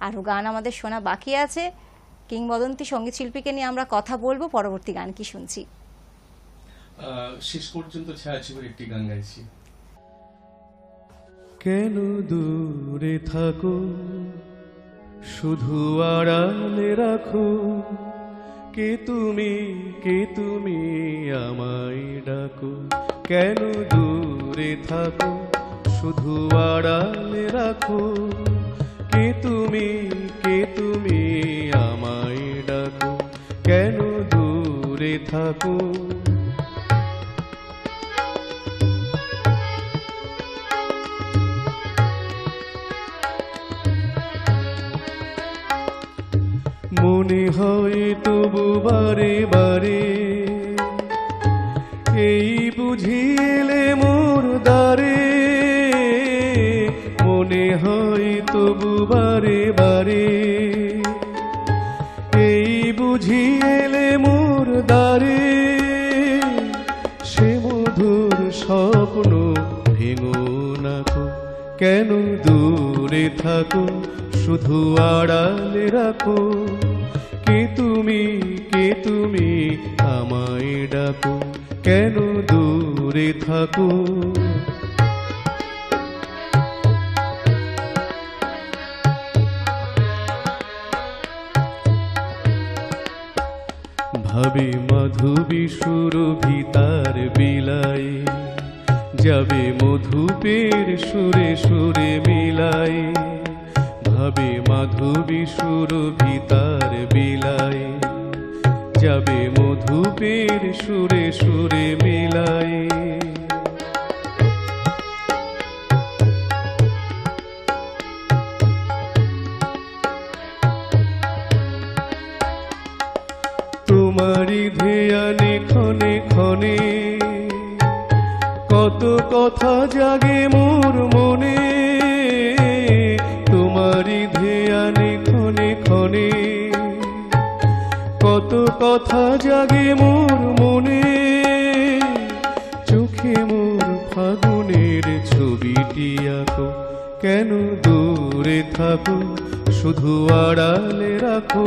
আরও গান আমাদের শোনা বাকি আছে। কিংবদন্তি সংগীত শিল্পীকে নিয়ে আমরা কথা বলব পরবর্তী গান কি শুনছি? শেষ পর্যন্ত ছায়াছবির একটি গান গাইছি। কেন দূরে থাকো? শুধু আড়ালে রাখো। কে তুমি কে তুমি আমায় ডাকো? কেন দূরে থাকো? শুধু আড়ালে রাখো। কে তুমি? কে তুমি আমায় ডাকো? কেন দূরে থাকো? মনে হয় তবু বারে বারে এই বুঝিলে তবু বারে বারে। এই বুঝিলে মোর দ্বারে, সে মধুর স্বপ্ন ভেঙো নাকো কেন দূরে থাকো, শুধু আড়ালে রাখো। কে তুমি কে তুমি আমায় ডাকো। কেন দূরে থাকো? ভাবে মধুবি সুরভি তার বিলাই। যাবে মধুপের সুরে সুরে মিলাই। ভাবে মাধবী সুরভিতার বিলাই। যাবে মধুপের সুরে সুরে মিলাই। তোমারই ধ্যানে ক্ষণে ক্ষণে কত কথা জাগে মোর মনে, তোমারই ধ্যানে ক্ষণে ক্ষণে কত কথা জাগে মোর মনে, চোখে মোর ফাগুনের ছবিটি আঁকো কেন দূরে থাকো, শুধু আড়ালে রাখো।